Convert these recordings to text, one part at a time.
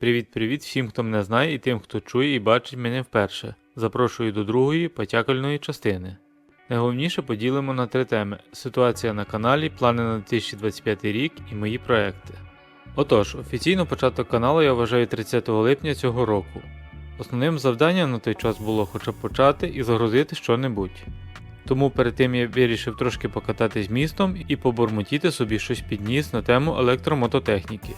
Привіт-привіт всім, хто мене знає, і тим, хто чує і бачить мене вперше. Запрошую до другої потякальної частини. Найголовніше поділимо на три теми: ситуація на каналі, плани на 2025 рік і мої проекти. Отож, офіційно початок каналу я вважаю 30 липня цього року. Основним завданням на той час було хоча б почати і загрузити що-небудь. Тому перед тим я вирішив трошки покататись містом і побурмотіти собі щось під ніс на тему електромототехніки.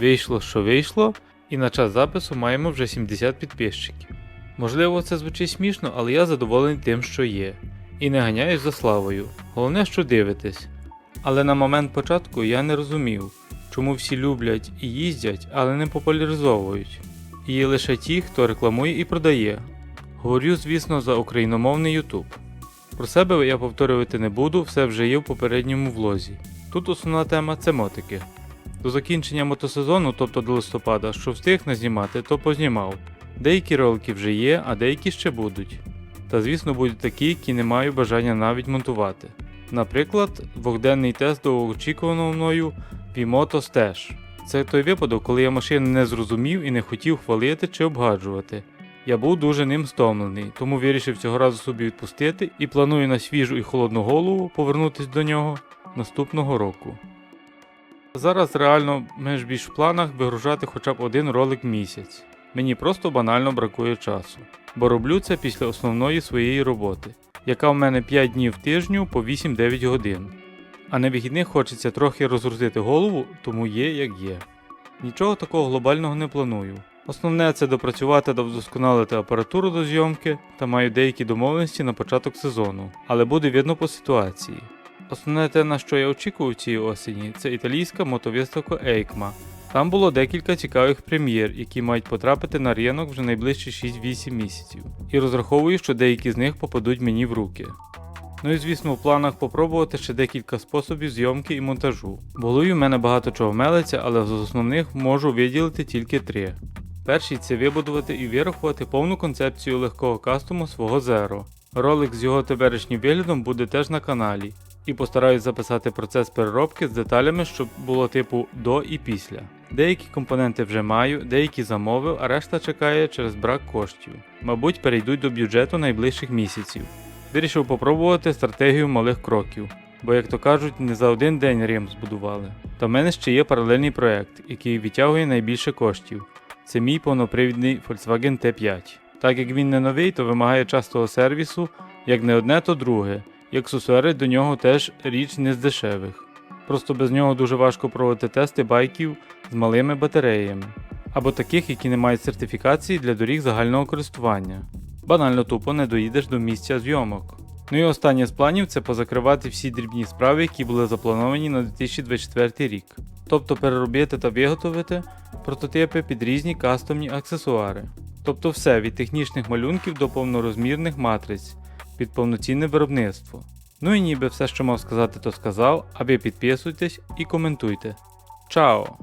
Вийшло, що вийшло, і на час запису маємо вже 70 підписчиків. Можливо, це звучить смішно, але я задоволений тим, що є. І не ганяюсь за славою. Головне, що дивитесь. Але на момент початку я не розумів, чому всі люблять і їздять, але не популяризовують. І є лише ті, хто рекламує і продає. Говорю, звісно, за україномовний YouTube. Про себе я повторювати не буду, все вже є в попередньому влозі. Тут основна тема це мотики. До закінчення мотосезону, тобто до листопада, що встиг назнімати, то познімав. Деякі ролики вже є, а деякі ще будуть. Та звісно будуть такі, які не маю бажання навіть монтувати. Наприклад, двохденний тест довгоочікуваного мною Vimoto Stash. Це той випадок, коли я машину не зрозумів і не хотів хвалити чи обгаджувати. Я був дуже ним стомлений, тому вирішив цього разу собі відпустити і планую на свіжу і холодну голову повернутися до нього наступного року. Зараз реально ж більш в планах вигружати хоча б один ролик в місяць. Мені просто банально бракує часу, бо роблю це після основної своєї роботи, яка в мене 5 днів в тижню по 8-9 годин. А на вихідних хочеться трохи розгрузити голову, тому є як є. Нічого такого глобального не планую. Основне це допрацювати та вдосконалити апаратуру до зйомки та маю деякі домовленості на початок сезону, але буде видно по ситуації. Основне те, на що я очікую цієї осені, це італійська мотовиставка EICMA. Там було декілька цікавих прем'єр, які мають потрапити на ринок вже найближчі 6-8 місяців, і розраховую, що деякі з них попадуть мені в руки. Ну і звісно, в планах попробувати ще декілька способів зйомки і монтажу. В голові в мене багато чого мелиться, але з основних можу виділити тільки три. Перший це вибудувати і вирахувати повну концепцію легкого кастому свого Zero. Ролик з його теперішнім виглядом буде теж на каналі, і постараюсь записати процес переробки з деталями, щоб було типу до і після. Деякі компоненти вже маю, деякі замовив, а решта чекає через брак коштів. Мабуть, перейдуть до бюджету найближчих місяців. Вирішив попробувати стратегію малих кроків, бо, як то кажуть, не за один день Рим збудували. Та в мене ще є паралельний проект, який відтягує найбільше коштів. Це мій повнопривідний Volkswagen T5. Так як він не новий, то вимагає частого сервісу, як не одне, то друге, і аксесуари до нього теж річ не з дешевих. Просто без нього дуже важко проводити тести байків з малими батареями, або таких, які не мають сертифікації для доріг загального користування. Банально тупо не доїдеш до місця зйомок. Ну і останнє з планів це позакривати всі дрібні справи, які були заплановані на 2024 рік. Тобто переробити та виготовити прототипи під різні кастомні аксесуари. Тобто все від технічних малюнків до повнорозмірних матриць під повноцінне виробництво. Ну і ніби все, що мав сказати, то сказав, а ви підписуйтесь і коментуйте. Чао!